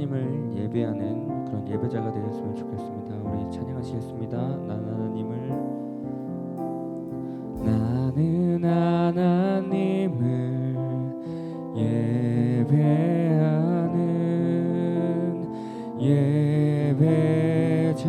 하나님을 예배하는 그런 예배자가 되었으면 좋겠습니다. 우리 찬양하시겠습니다. 나는 하나님을 나는 하나님을 예배하는 예배자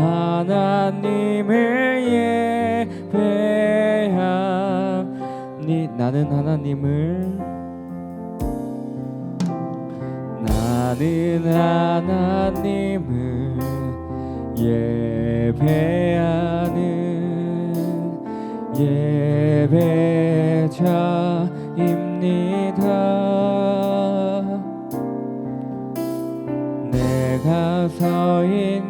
하나님을 예배하니 나는 하나님을 나는 하나님을 예배하는 예배자입니다. 내가 서 있는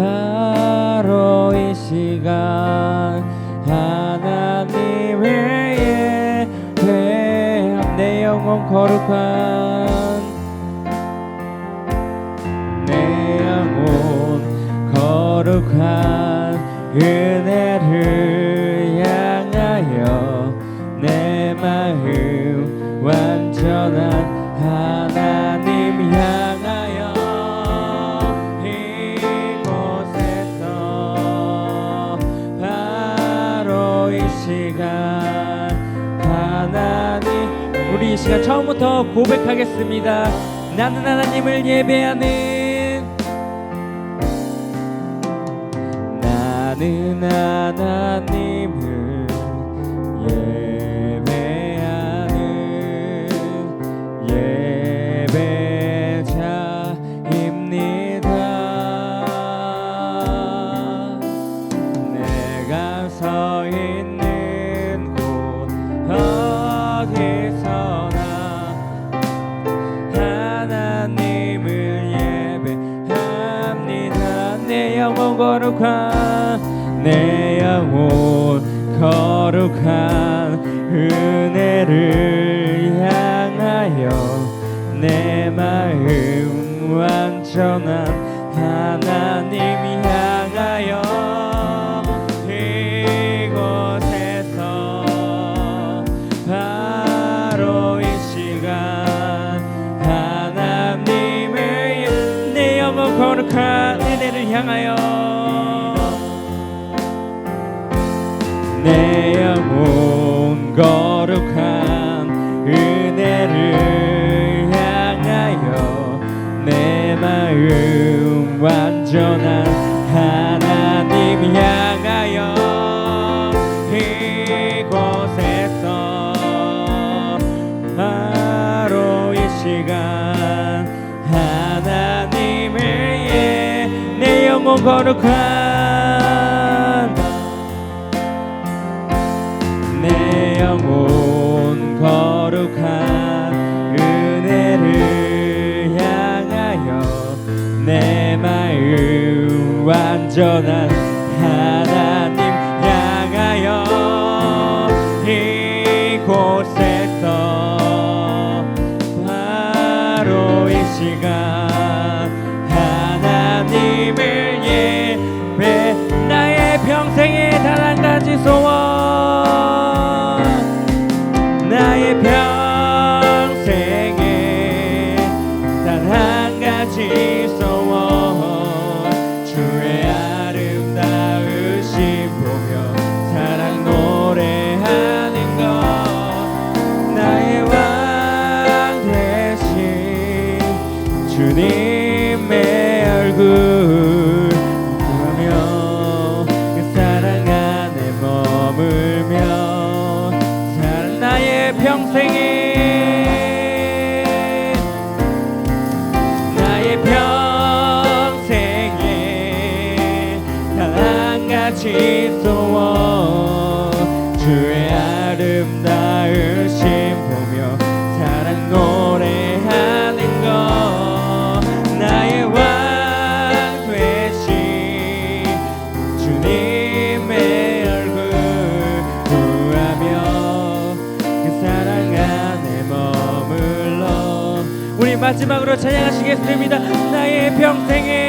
바로 이 시간 하나님을 예배함 내 영혼 거룩한 내 영혼 거룩한 은 시간 처음부터 고백하겠습니다. 나는 하나님을 예배하는 거룩한 내 영혼 거룩한 은혜를 향하여 내 마음 완전한 하나님 향하여 이곳에서 바로 이 시간 하나님을 내 영혼 거룩한 은혜를 향하여 거룩한 내 영혼 거룩한 은혜를 향하여 내 마음 완전한 하시겠습니다. 나의 평생에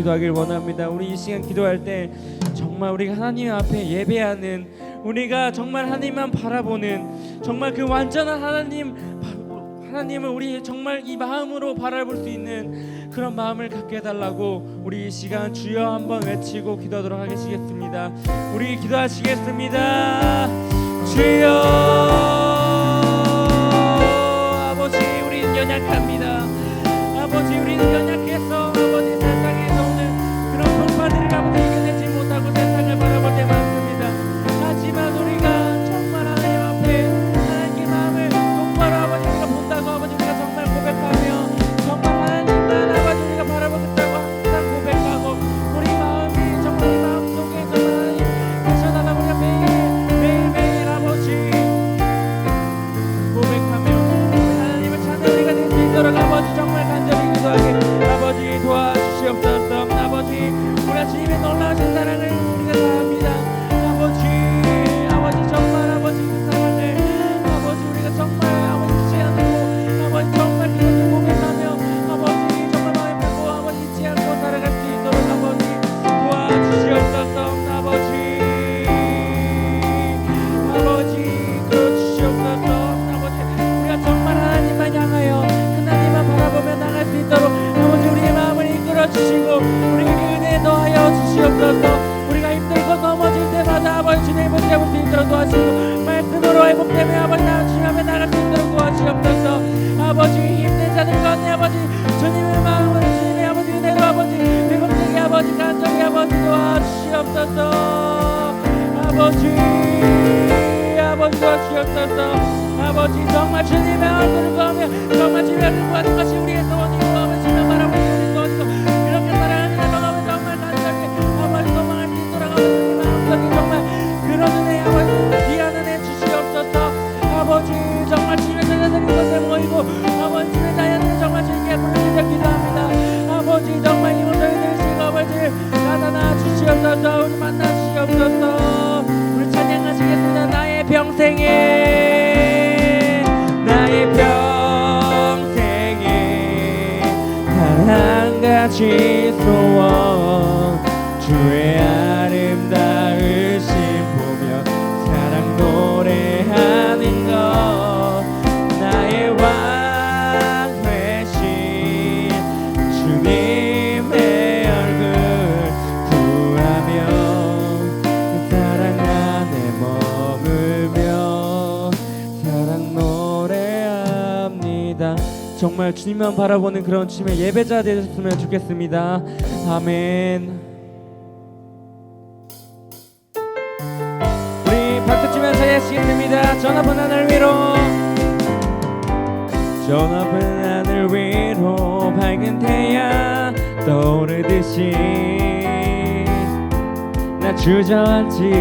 기도하길 원합니다. 우리 이 시간 기도할 때 정말 우리가 하나님 앞에 예배하는 우리가 정말 하나님만 바라보는 정말 그 완전한 하나님 하나님을 우리 정말 이 마음으로 바라볼 수 있는 그런 마음을 갖게 해달라고 우리 이 시간 주여 한번 외치고 기도하도록 하겠습니다. 우리 기도하시겠습니다. 주여 아버지 우리는 연약합니다. 아버지 우리는 연약해서 아 아버지 아버지 도와주시옵소서 아버지 정말 주님의 얼굴을 보며 정말 주님의 얼굴을 보는 것이 우리의 소원이고 아버지 주님 바라보는 소원이고 이렇게 사랑하는 마음을 정말 간절히 아버지 소망할 수 있도록 아버지 마음속에 정말 그런 은혜 아버지 귀한 은혜 주시옵소서. 아버지 정말 주님의 자녀들이 곳에 모이고 아버지 나타나 주시옵소서 우리 만나 주시옵소서 우리 찬양하시겠습니다. 나의 평생에. 나의 평생에. 단한 가지 소원 주의 정말 주님만 바라보는 그런 주님의 예배자 되셨으면 좋겠습니다. 아멘. 우리 박수 치면서 예시겠습니다. 전화번 하늘 위로 전화번 하늘 위로 밝은 태양 떠오르듯이 나 주저앉지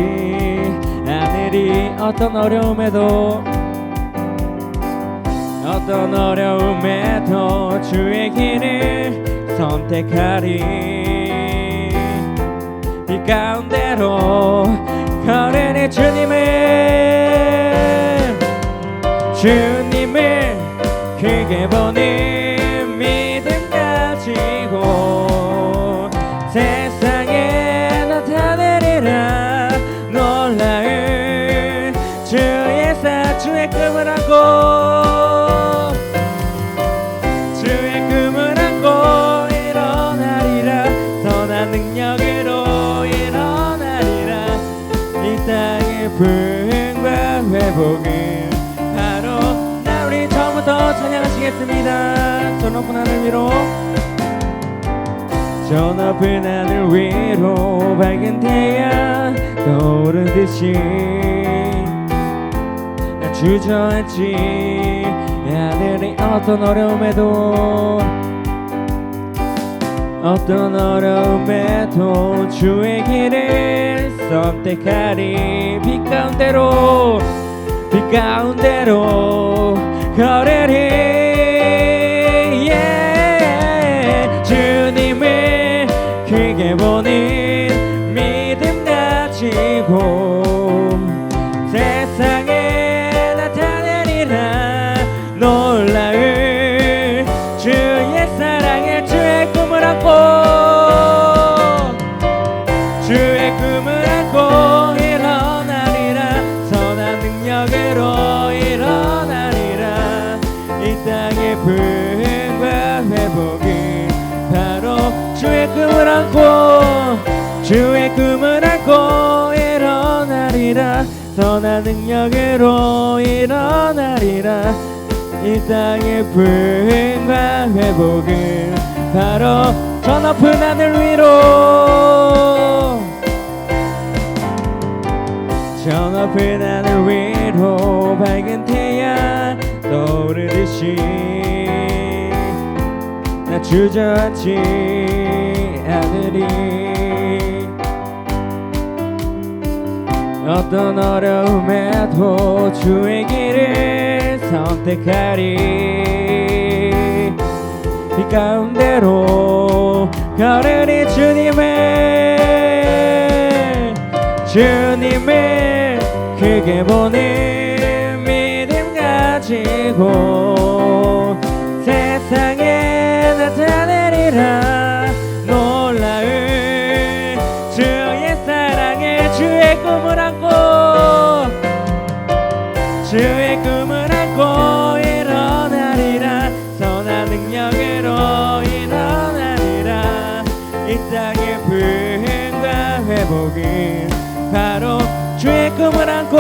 않으리 어떤 어려움에도 어떤 어려움에도 주의 길을 선택하리. 이 가운데로 걸으니 주님을 주님을 크게 보는 하시겠습니다. 저 높은 하늘 위로. 저 높은 하늘 위로 밝은 태양 떠오르듯이 나 주저앉지. 아들이 어떤 어려움에도 어떤 어려움에도 주의 길을 선택하리. 빛 가운데로 빛 가운데로 걸으리 크게 보는 믿음 가지고 세상에 나타내리라. 놀라울 주의 사랑에 주의 꿈을 안고 주의 꿈을 안고 일어나리라. 선한 능력으로 일어나리라. 이 땅의 부 꿈을 안고 주의 꿈을 안고 일어나리라. 선한 능력으로 일어나리라. 이 땅의 부흥과 회복은 바로 저 높은 하늘 위로. 저 높은 하늘 위로 밝은 태양 떠오르듯이 나 주저앉지 않으리 어떤 어려움에도 주의 길을 선택하리. 이 가운데로 걸으리 주님을 주님을 크게 보는 믿음 가지고 세상에 나타내리라 꿈을 안고 주의 꿈을 안고 일어나리라. 선한 능력으로 일어나리라. 이 땅의 부흥과 회복은 바로 주의 꿈을 안고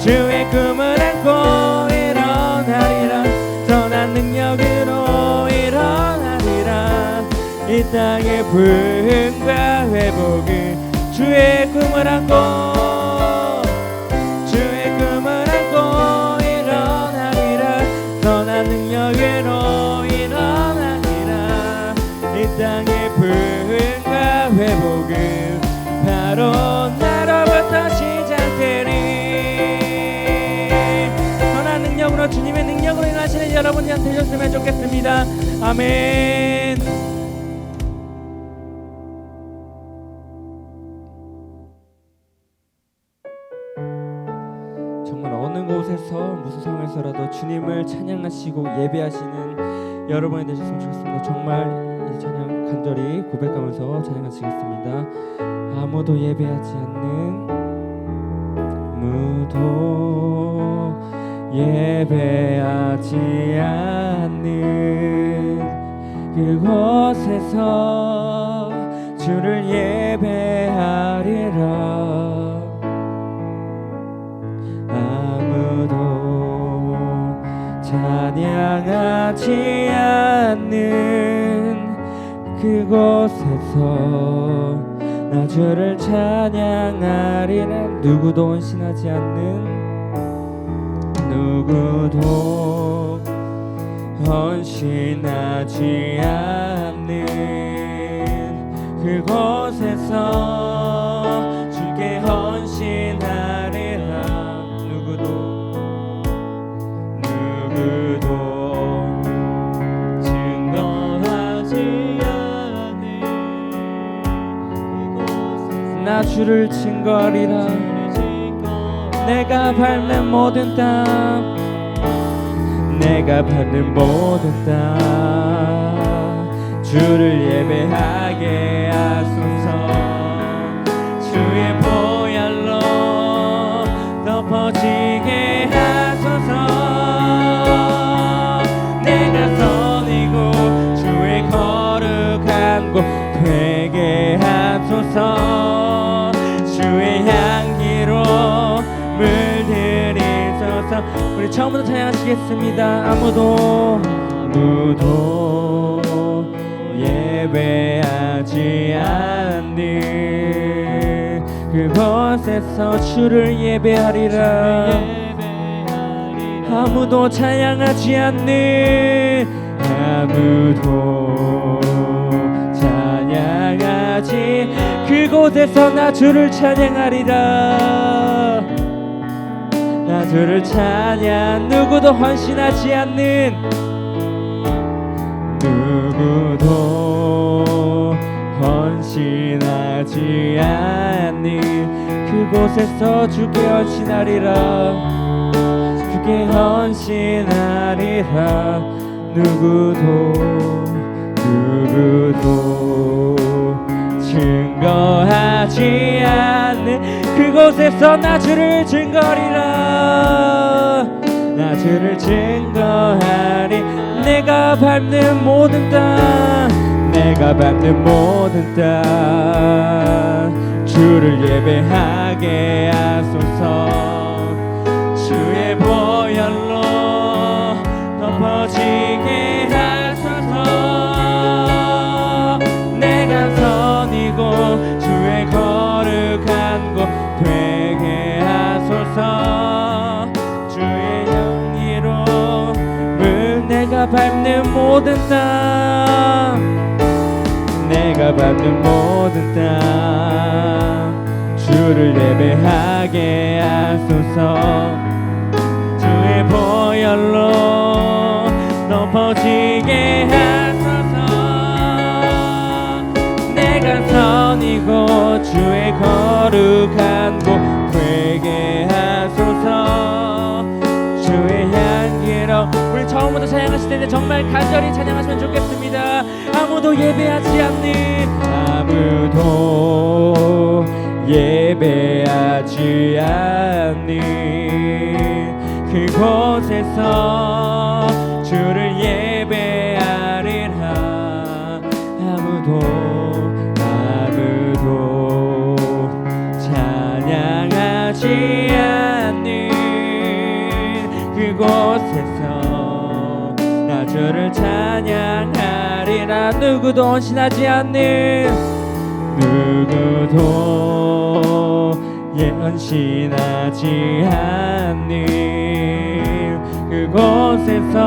주의 꿈을 안고 일어나리라. 선한 능력으로 일어나리라. 이 땅의 부흥과 회복은 주의 꿈을 안고 주의 꿈을 안고 일어나리라. 선한 능력으로 일어나리라. 이 땅의 부흥과 회복은 바로 나로부터 시작되리. 선한 능력으로 주님의 능력으로 일하시는 여러분들한테 되셨으면 좋겠습니다. 아멘 주님을 찬양하시고 예배하시는 여러분이 되셨으면 좋겠습니다. 정말 이 찬양 간절히 고백하면서 찬양하시겠습니다. 아무도 예배하지 않는 아무도 예배하지 않는 그곳에서 주를 예배하리라. 아무도 찬양하지 않는 그곳에서 나 주를 찬양하리라. 누구도 헌신하지 않는 누구도 헌신하지 않는 그곳에서 주께 헌 주를 증거하리라. 내가 밟는 모든 땅 내가 밟는 모든 땅 주를 예배하게 하소 물들이소서 우리 처음부터 찬양하시겠습니다. 아무도 아무도 예배하지 않는 그곳에서 주를 예배하리라. 아무도 찬양하지 않는 아무도 찬양하지 그곳에서 나 주를 찬양하리라 나 주를 찬양 누구도 헌신하지 않는 누구도 헌신하지 않는 그곳에서 주께 헌신하리라. 주께 헌신하리라. 누구도 누구도 증거하지 않는 그곳에서 나 주를 증거리라. 나 주를 증거하리. 내가 밟는 모든 땅 내가 밟는 모든 땅 주를 예배하게 하소서 밟는 모든 땅 주를 예배하게 하소서. 주의 보혈로 덮어지게 하소서. 내가 선이고 주의 거룩한 곳 텐데 정말 간절히 찬양하시면 좋겠습니다. 아무도 예배하지 않는 아무도 예배하지 않는 그곳에서 주를 누구도 헌신하지 않는 누구도 예 헌신하지 않는 그곳에서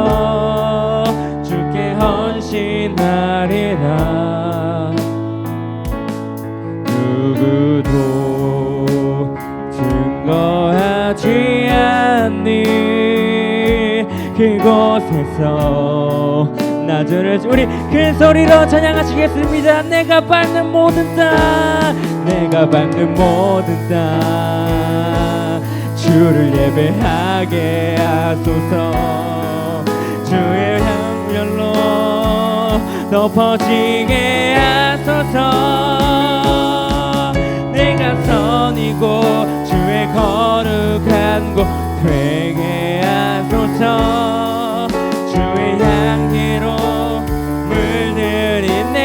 주께 헌신하리라. 누구도 증거하지 않는 그곳에서 나 주를 우리 큰 소리로 찬양하시겠습니다. 내가 밟는 모든 땅 내가 밟는 모든 땅 주를 예배하게 하소서. 주의 향연로 덮어지게 하소서. 내가 선이고 주의 거룩한 곳 되게 하소서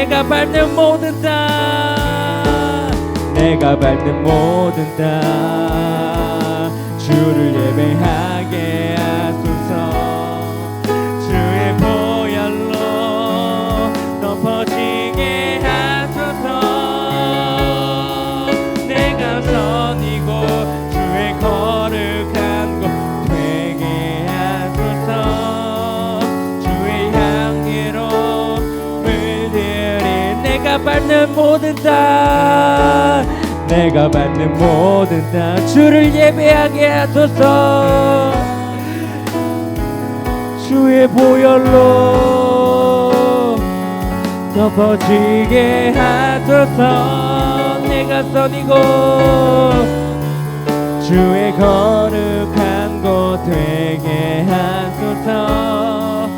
내가 밟는 모든 땅 내가 밟는 모든 땅 주를 예배하 모든 땅 내가 밟는 모든 땅 주를 예배하게 하소서. 주의 보혈로 덮어지게 하소서. 내가 선이고 주의 거룩한 곳 되게 하소서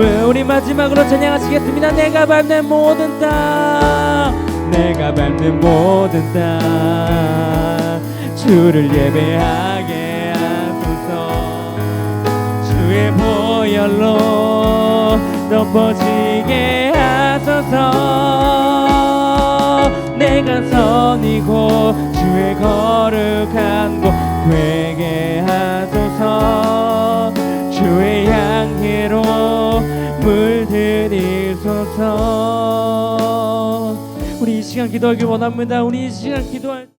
향기로 우리 마지막으로 찬양하시겠습니다. 내가 밟는 모든 땅 내가 밟는 모든 땅. 주를 예배하게 하소서. 주의 보혈로 덮어지게 하소서. 내가 선이고 주의 거룩한 곳 되게 하소서 주의 향기로 물들이소서. 우리 이 시간 기도하기 원합니다. 우리 이 시간 기도할